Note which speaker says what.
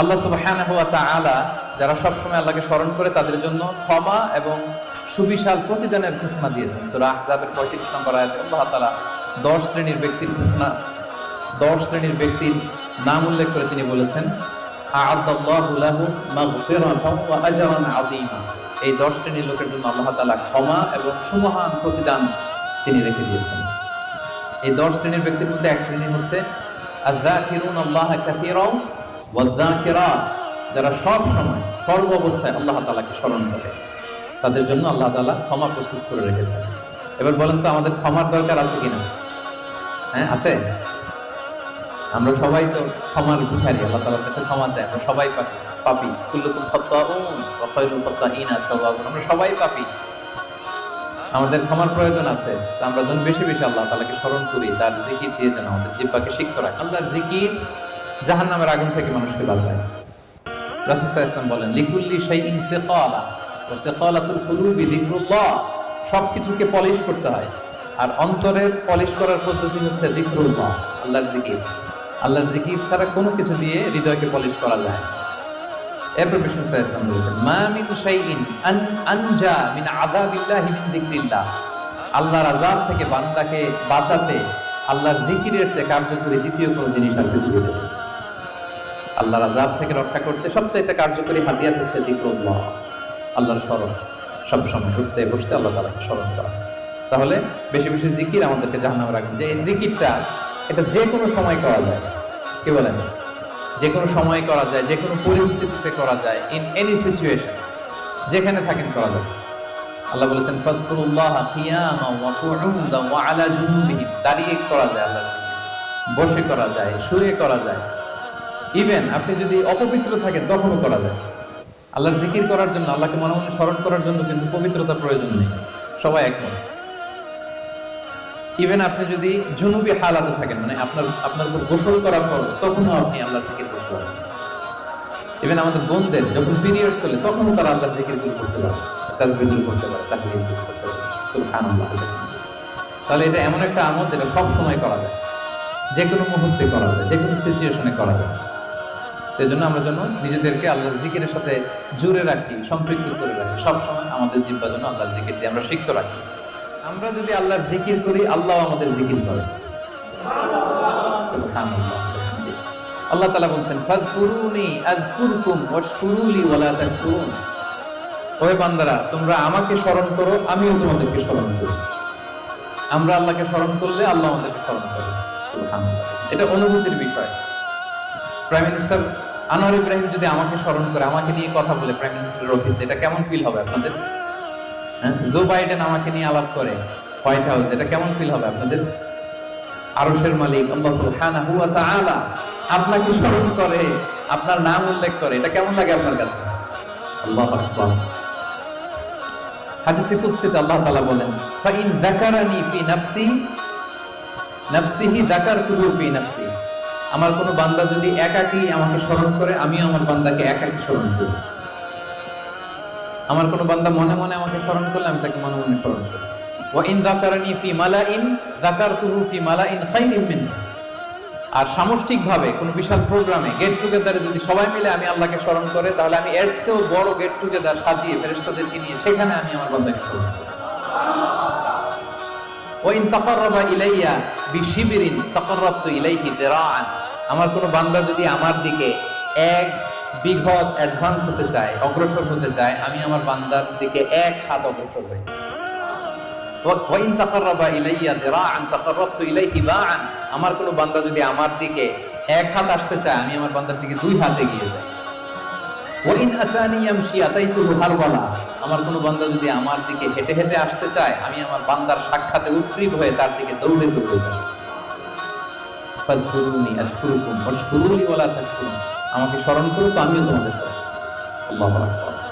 Speaker 1: আল্লাহ সুবহানাহু ওয়া তাআলা যারা সবসময় আল্লাহকে স্মরণ করে তাদের জন্য ক্ষমা এবং সুবিশাল প্রতিদানের ঘোষণা দিয়েছেন। সূরা আহজাবের 35 নম্বর আয়াতে আল্লাহ তাআলা 10 শ্রেণির ব্যক্তির ঘোষণা 10 শ্রেণির ব্যক্তির নাম উল্লেখ করে তিনি বলেছেন এই 10 শ্রেণির লোকের জন্য আল্লাহ তাআলা ক্ষমা এবং সুমহান প্রতিদান তিনি রেখে দিয়েছেন। এই 10 শ্রেণির ব্যক্তির মধ্যে এক শ্রেণি হচ্ছে আল্লাহ যারা সব সময়, সর্ব অবস্থায় আল্লাহ তাআলাকে স্মরণ করে, তাদের জন্য আল্লাহ তাআলা ক্ষমা প্রস্তুত করে রেখেছেন। এবার বলেন তো, আমাদের ক্ষমার দরকার আছে কিনা? হ্যাঁ আছে? আমরা সবাই তো ক্ষমার ভিখারি, আল্লাহ তাআলার কাছে ক্ষমা চাই, আমরা সবাই পাপি পাপি। কুল্লুকুম খাত্তাউন ওয়া খায়রুল খাত্তাইনা আত-তাওয়াবুন আমরা সবাই পাপি। আমাদের ক্ষমার প্রয়োজন আছে, তা আমরা যেন বেশি বেশি আল্লাহ তালাকে স্মরণ করি, তার জিকির দিয়ে যেন আমাদের জিহ্বাকে সিক্ত রাখে। আল্লাহর জিকির জাহান্নামের আগুন থেকে মানুষকে বাঁচায়। আলাইহি ওয়াসাল্লাম বলেন, লিকুল্লি শাইইন সিকালা ওয়া সিকালাতুল কুলুবি যিকরুল্লাহ সবকিছুকে পলিশ করতে হয়। আর অন্তরের পলিশ করার পদ্ধতি হচ্ছে আল্লাহর জিকির। আল্লাহর জিকির ছাড়া কোনো কিছু দিয়ে হৃদয়কে পলিশ করা যায় এরপর ইসলাম বলেছেন, মা মিন আনজা মিন মিন আল্লাহর থেকে বান্দাকে বাঁচাতে আল্লাহর জিকিরের চেয়ে কার্যকরী দ্বিতীয় কোনো জিনিস আর পৃথিবীতে। আল্লাহর আযাব থেকে রক্ষা করতে সবচাইতে কার্যকরী হাতিয়ার হচ্ছে যিকরুল্লাহ আল্লাহর স্মরণ। সব সময় উঠতে, বসতে আল্লাহ তাআলাকে স্মরণ করা। তাহলে বেশি বেশি জিকির আমাদেরকে জাহান্নামে রাখেন যে এই জিকিরটা, এটা যে কোনো সময় করা যায়। কি বলেন? যে কোনো সময় করা যায়, যে কোনো পরিস্থিতিতে করা যায় ইন এনি সিচুয়েশন যেখানে থাকেন করা যায়। আল্লাহ বলেছেন ফাজকুরুল্লাহ দাঁড়িয়ে করা যায় আল্লাহ বসে করা যায়, শুয়ে করা যায়। ইভেন আপনি যদি অপবিত্র থাকেন তখনও করা যায়। আল্লাহর জিকির করার জন্য, আল্লাহকে মনে মনে স্মরণ করার জন্য কিন্তু পবিত্রতার প্রয়োজন নেই। সবাই একমত। ইভেন আপনি যদি জুনুবি হালাতে থাকেন মানে আপনার আপনার উপর গোসল করা খরচ তখনও আপনি আল্লাহর জিকির করতে পারেন। ইভেন আমাদের বোনদের, যখন পিরিয়ড চলে, তখনও তারা আল্লাহর জিকির করতে পারে তাজবিদুল করতে পারে তাকলিদ করতে পারে। তাহলে এটা এমন একটা আমল, যেটা সব সময় করা যায়। যে কোনো মুহূর্তে করা যায় যে কোনো সিচুয়েশনে করা যায়। সেই জন্য আমরা যেন নিজেদেরকে আল্লাহর জিকিরের সাথে জুড়ে রাখি, সম্পৃক্ত করে রাখি। সবসময় আমাদের জিব্বা যেন আল্লাহর জিকির দিয়ে আমরা সিক্ত রাখি। আমরা যদি আল্লাহর জিকির করি আল্লাহ আমাদের জিকির করে। আল্লাহ তালা বলছেন, ফাযকুরুনি আযকুরকুম ওয়াশকুরুলি ওয়ালা তাকফুরুন। ওহে বান্দারা, তোমরা আমাকে স্মরণ করো, আমিও তোমাদেরকে স্মরণ করি। আমরা আল্লাহকে স্মরণ করলে আল্লাহ আমাদেরকে স্মরণ করে। এটা অনুভূতির বিষয়। প্রাইম মিনিস্টার আনোয়ার ইব্রাহিম যদি আমাকে স্মরণ করে, আমাকে নিয়ে কথা বলে প্রাইম মিনিস্টারের অফিসে এটা কেমন ফিল হবে আপনাদের? হ্যাঁ? জো বাইডেন আমাকে নিয়ে আলাপ করে হোয়াইট হাউস এটা কেমন ফিল হবে আপনাদের? আরশের মালিক, আল্লাহ সুবহানাহু ওয়া তাআলা আপনাকে স্মরণ করে, আপনার নাম উল্লেখ করে, এটা কেমন লাগে আপনার কাছে? আল্লাহু আকবার। হাদিসে কুদসিতে আল্লাহ তাআলা বলেন, ফাইন যাকারানি ফি নাফসি নাফসিহি যাকারতুহু ফি নাফসি আমার কোনো বান্দা যদি একাকী আমাকে স্মরণ করে, আমিও আমার বান্দাকে একাকী স্মরণ করি। আমার কোনো বান্দা মনে মনে আমাকে স্মরণ করলে, আমি তাকে মনে মনে স্মরণ করি। যাকারানি ফি ফি আর সামষ্টিকভাবে কোনো বিশাল প্রোগ্রামে গেট টুগেদারে যদি সবাই মিলে আমি আল্লাহকে স্মরণ করে, তাহলে আমি এর চেয়েও বড় গেট টুগেদার সাজিয়ে ফেরেশতাদেরকে নিয়ে সেখানে আমি আমার বান্দাকে স্মরণ করি। ওয়াইন তাকাররাবা ইলাইয়া বিশিবিরিন তাকাররাবতু ইলাইহি যিরাআন। আমার কোনো বান্দা যদি আমার দিকে এক বিঘত অ্যাডভান্স হতে চায়, অগ্রসর হতে চায়, আমি আমার বান্দার দিকে এক হাত অগ্রসর হই। আমার কোনো বান্দা যদি আমার দিকে এক হাত আসতে চায়, আমি আমার বান্দার দিকে দুই হাত এগিয়ে যাই। ওয়াইন আতানি ইয়ামশি হারওয়ালা আমার কোনো বান্দা যদি আমার দিকে হেঁটে হেঁটে আসতে চায়, আমি আমার বান্দার সাক্ষাতে উদ্গ্রীব হয়ে তার দিকে দৌড়ে দৌড়ে যাই। আমাকে স্মরণ করো তো আমিও তোমাদের স্মরণ আল্লাহু